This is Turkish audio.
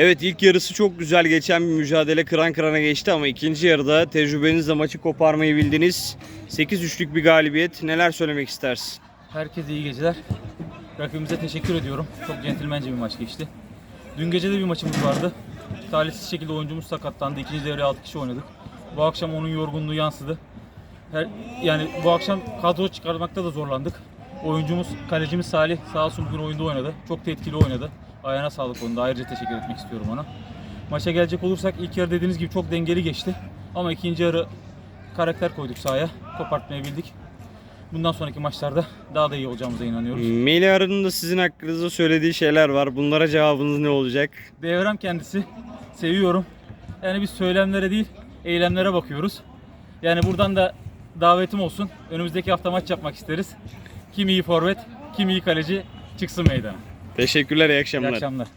Evet ilk yarısı çok güzel geçen bir mücadele kıran kırana geçti ama ikinci yarıda tecrübenizle maçı koparmayı bildiniz. 8-3'lük bir galibiyet. Neler söylemek istersin? Herkese iyi geceler. Rakibimize teşekkür ediyorum. Çok centilmence bir maç geçti. Dün gece de bir maçımız vardı. Talihsiz şekilde oyuncumuz sakatlandı. İkinci devreye 6 kişi oynadık. Bu akşam onun yorgunluğu yansıdı. Her, yani bu akşam kadro çıkarmakta da zorlandık. Oyuncumuz, kalecimiz Salih sağ olsun bugün oyunda oynadı. Çok da etkili oynadı. Ayağına sağlık onda. Ayrıca teşekkür etmek istiyorum ona. Maça gelecek olursak ilk yarı dediğiniz gibi çok dengeli geçti. Ama ikinci yarı karakter koyduk sahaya. Kopartmayı bildik. Bundan sonraki maçlarda daha da iyi olacağımıza inanıyoruz. Melih Arı'nın da sizin hakkınızda söylediği şeyler var. Bunlara cevabınız ne olacak? Devrem kendisi. Seviyorum. Yani biz söylemlere değil, eylemlere bakıyoruz. Yani buradan da davetim olsun. Önümüzdeki hafta maç yapmak isteriz. Kim iyi forvet, kim iyi kaleci çıksın meydana. Teşekkürler, iyi İyi akşamlar. akşamlar.